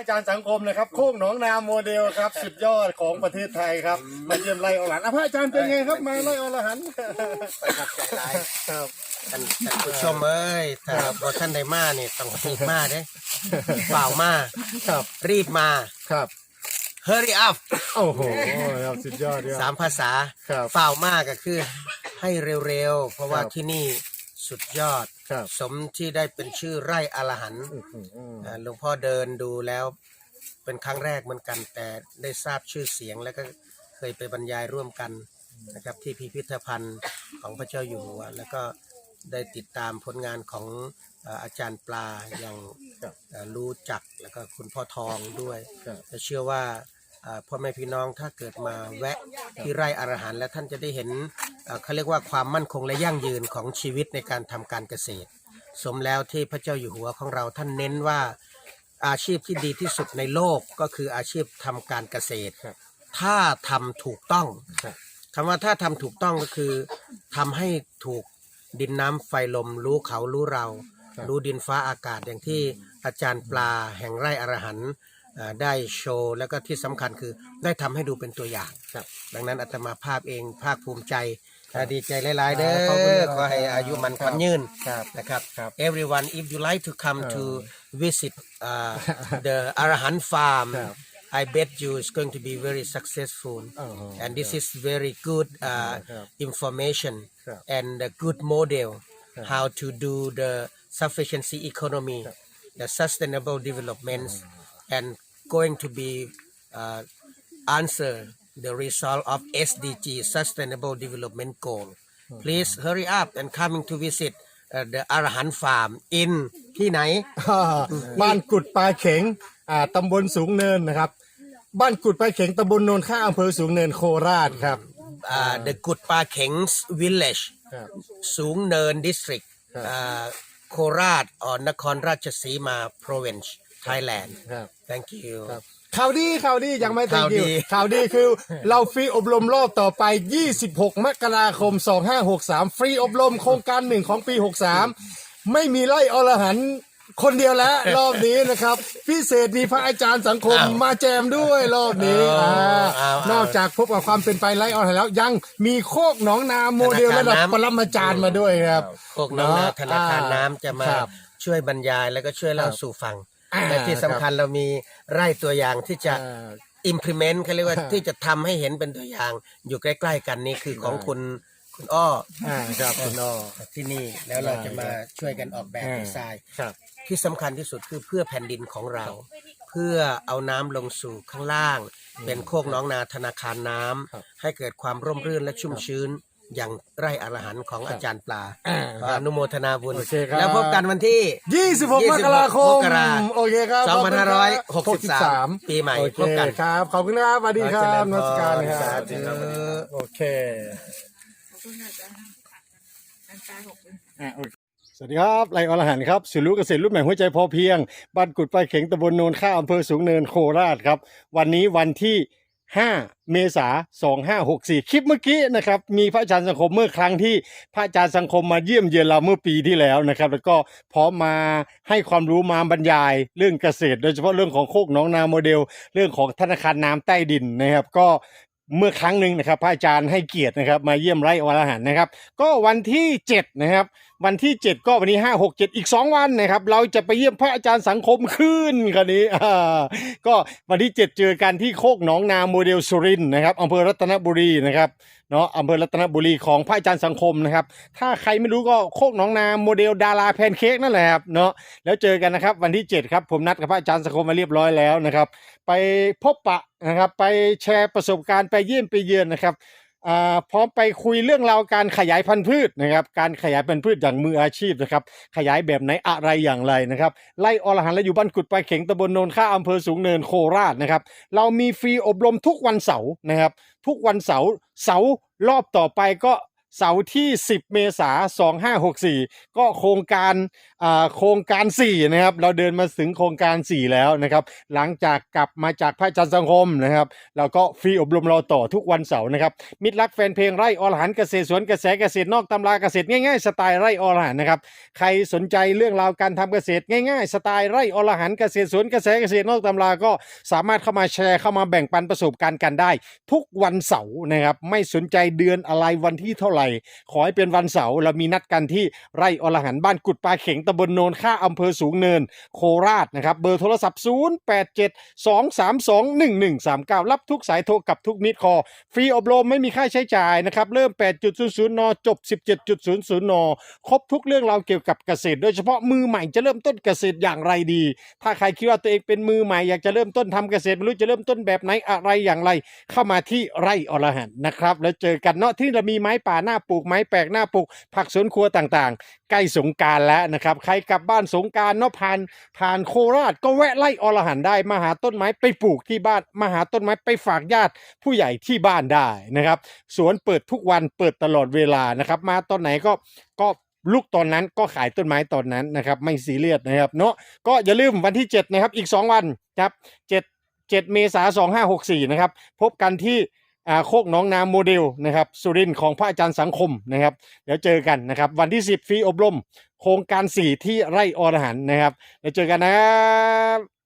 อาจารย์สังคมนะครับโคกหนองนาโมเดลครับสุดยอดของประเทศไทยครับมาเยี่ยมไร่อรหันต์อะพระอาจารย์เป็นไงครับมาไร่อรหันต์ประทับใจหลายครับท่านท่านผู้ชมเอ้ยถ้าบ่ท่านใดมานี่ต้องรีบมาเด้เปล่ามาครับรีบมาครับ hurry up โอ้โหครับสุดยอดเลยสามภาษาครับเปล่ามากก็คือให้เร็วๆ เพราะว่าครับที่นี่สุดยอด ครับสมที่ได้เป็นชื่อไร่อรหันต์อื้อหืออ่าหลวงพ่อเดินดูแล้วเป็นครั้งแรกเหมือนกัน แต่ได้ทราบชื่อเสียงแล้วก็เคยไปบรรยายร่วมกันนะครับที่พิพิธภัณฑ์ของพระเจ้าอยู่หัว แล้วก็ได้ติดตามผลงานของเอ่ออาจารย์ปลาอย่างครับ เอ่อรู้จักแล้วก็คุณพ่อทองด้วยครับ และเชื่อว่าเอ่อ พ่อแม่พี่น้องถ้าเกิดมาแวะที่ไร่อรหันต์แล้วท่านจะได้เห็นเอ่อเขาเรียกว่าความมั่นคงและยั่งยืนของชีวิตในการทำการเกษตร สมแล้วที่พระเจ้าอยู่หัวของเราท่านเน้นว่าอาชีพที่ดีที่สุดในโลกก็คืออาชีพทำการเกษตรครับถ้าทำถูกต้องครับคำว่าถ้าทำถูกต้องก็คือทำให้ถูกดินน้ำไฟลมรู้เขารู้เราครับรู้ดินฟ้าอากาศอย่างที่อาจารย์ปลาแห่งไร่อรหันต์เอ่อ ได้โชว์แล้วก็ที่สำคัญคือได้ทำให้ดูเป็นตัวอย่างครับ ดังนั้นอาตมาภาพเองภาคภูมิใจและดีใจหลายๆเด้อขอบคุณครับขอให้อายุมันขวัญยืนครับนะครับ ครับ everyone if you like to come เออ to visit uh, the Arahant farm ครับ I bet you it's going to be very successful อ๋อ and this is very good uh, ครับ information ครับ and a good model ครับ how to do the sufficiency economy ครับ the sustainable developments and going to be uh, answer the result of SDG sustainable development goal please hurry up and coming to visit uh, the Arahant farm in ที่ไหนอ่าบ้านกุดปลาเข็งอ่าตำบลสูงเนินนะครับ บ้านกุดปลาเข็งตำบลโนนข้าอำเภอสูงเนินโคราชครับ uh, the Good Pa Keng's village ครับ สูงเนิน district ครับ uh, โคราช or นครราชสีมา province Thailand ครับ thank you ครับ ข่าวดีข่าวดียังไม่ข่าว thank you ดี ข่าวดีคือ เราฟรีอบรมรอบต่อไป 26 มกราคม 2563 ฟรีอบรมโครงการหนึ่งของปี 63 ไม่มีไล่อรหันต์คนเดียวแล้ว รอบนี้นะครับ พิเศษมีพระอาจารย์สังคมอ้าวมาแจมด้วยรอบนี้อ้าวอ่าอ้าวนอกจากพบกับความเป็นไปไล่อรหันต์แล้วยังมีโคกหนองนาโมเดลระดับธนาคารน้ำ ปรมาจารย์มาด้วยครับ พวกน้องนาเนาะธนาคารอ่าน้ำจะมาครับช่วยบรรยายแล้วก็ช่วยเล่าครับ สู่ฟังอ่า และที่สำคัญเรามีไร่ตัวอย่างที่จะ อ่า implement เขาเรียกว่าอ่า ที่จะทำให้เห็นเป็นตัวอย่างอยู่ใกล้ ๆ กันนี่คือของได้คุณคุณอ้ออ่าครับคุณอ้อ ที่นี่แล้วเราได้จะมาช่วยกันออกแบบอ่า ดีไซน์ ครับ ที่สำคัญที่สุดคือเพื่อแผ่นดินของเรา เพื่อเอาน้ำลงสู่ข้างล่าง เป็นโคกหน้องนาธนาคารน้ำครับให้เกิดความร่มรื่นและชุ่มชื้น อย่างไร่อรหันต์ของอาจารย์ปลาอ่าขออนุโมทนาบุญ โอเคครับ แล้วพบกันวันที่ 26 มกราคม มกราโอเคครับ2563 ปีใหม่โอเคพบกัน ครับ ขอบคุณครับสวัสดีครับขอเจริญพรนมัสการครับสาธุครับ โอเคขอบคุณอาจารย์อาจารย์ขอบคุณอะโอเคสวัสดีครับไลอรหันต์ครับศูนย์รู้เกษตรรุ่นใหม่หัวใจพอเพียงบ้านกุดปลายเข็งตำบลโนนข้าอำเภอสูงเนินโคราชครับ วันนี้วันที่ 5 เมษา2564 คลิปเมื่อกี้นะครับ มีพระอาจารย์สังคมเมื่อครั้งที่พระอาจารย์สังคมมาเยี่ยมเยือนเราเมื่อปีที่แล้วนะครับ แล้วก็พร้อมมาให้ความรู้มาบรรยายเรื่องเกษตร โดยเฉพาะเรื่องของโคกหน้องนาโมเดล เรื่องของธนาคารน้ำใต้ดินนะครับ ก็เมื่อครั้งหนึ่งนะครับ พระอาจารย์ให้เกียรตินะครับ มาเยี่ยมไร่อรหันนะครับ ก็วันที่ 7 นะครับ วันที่ 7 ก็วันนี้5 6 7 อีก 2 วันนะครับ เราจะไปเยี่ยมพระอาจารย์สังคมขึ้นคันนี้ก็วันที่ 7 เจอกันที่โคกหนองนาโมเดลสุรินนะครับอำเภอรัตนบุรีนะครับเนาะอำเภอรัตนบุรีของพระอาจารย์สังคมนะครับ ถ้าใครไม่รู้ก็โคกหนองนาโมเดลดาราแพนเค้กนั่นแหละครับเนาะแล้วเจอกันนะครับวันที่ 7 ครับ ผมนัดกับพระอาจารย์สังคมมาเรียบร้อยแล้วนะครับ ไปพบปะนะครับไปแชร์ประสบการณ์ไปเยี่ยมไปเยือนนะครับ พร้อมไปคุยเรื่องราวการขยายพันธุ์พืชนะครับ การขยายพันธุ์พืชอย่างมืออาชีพนะครับ ขยายแบบไหนอะไรอย่างไรนะครับ ไล่อรหันและอยู่บ้านกุดปลายเข็งตำบลโนนข้าอำเภอสูงเนินโคราชนะครับ เรามีฟรีอบรมทุกวันเสาร์นะครับ ทุกวันเสาร์เสาร์รอบต่อไปก็เสาร์ที่ 10 เมษายน2564 ก็โครงการ โครงการ4นะครับเราเดินมาถึงโครงการ 4 แล้วนะครับ หลังจากกลับมาจากพระจันทร์สังคมนะครับเราก็ฟรีอบรมเราต่อทุกวันเสาร์นะครับ มิตรรักแฟนเพลงไร่อรหันเกษตรสวนกระแสเกษตรนอกตำราเกษตรง่ายๆสไตล์ไร่อรหันนะครับใครสนใจเรื่องราวการทำเกษตรง่ายๆ สไตล์ไร่อรหันเกษตรสวนกระแสเกษตรนอกตำราก็สามารถเข้ามาแชร์เข้ามาแบ่งปันประสบการณ์กันได้ ทุกวันเสาร์นะครับไม่สนใจเดือนอะไรวันที่เท่าไหร่ ขอให้เป็นวันเสาร์เรามีนัดกันที่ไร่อรหันบ้านกุดปลาเข็งตำบลโนนค่าอำเภอสูงเนินโคราชนะครับ เบอร์โทรศัพท์ 0 8 7 2 3 2 1 1 3 9 รับทุกสายโทรกับทุกมิดคอ ฟรีอบรมไม่มีค่าใช้จ่ายนะครับ เริ่ม 8.00 น จบ 17.00 น ครบทุกเรื่องราวเกี่ยวกับเกษตร โดยเฉพาะมือใหม่จะเริ่มต้นเกษตรอย่างไรดี ถ้าใครคิดว่าตัวเองเป็นมือใหม่อยากจะเริ่มต้นทำเกษตรไม่รู้จะเริ่มต้นแบบไหนอะไรอย่างไร เข้ามาที่ไร่อรหันนะครับ แล้วเจอกันเนาะที่เรามีไม้ป่าหน้าปลูกไม้แปลกหน้าปลูกผักสวนครัวต่างๆ ใกล้สงการแล้วนะครับ ใครกลับบ้านสงการเนาะผ่านผ่านโคราชก็แวะไล่อรหันได้มาหาต้นไม้ไปปลูกที่บ้านมาหาต้นไม้ไปฝากญาติผู้ใหญ่ที่บ้านได้นะครับ สวนเปิดทุกวันเปิดตลอดเวลานะครับ มาตอนไหนก็ก็ลูกตอนนั้นก็ขายต้นไม้ตอนนั้นนะครับ ไม่ซีเรียสนะครับเนาะก็อย่าลืมวันที่ 7 นะครับ อีก 2 วันครับ7 7เมษายน2564 นะครับ พบกันที่ โคกน้องนาโมเดลนะครับสุรินทร์ของพระอาจารย์สังคมนะครับ เดี๋ยวเจอกันนะครับ วันที่ 10 ฟรีอบรม โครงการ 4 ที่ไร่อรหันนะครับเดี๋ยวเจอกันนะครับ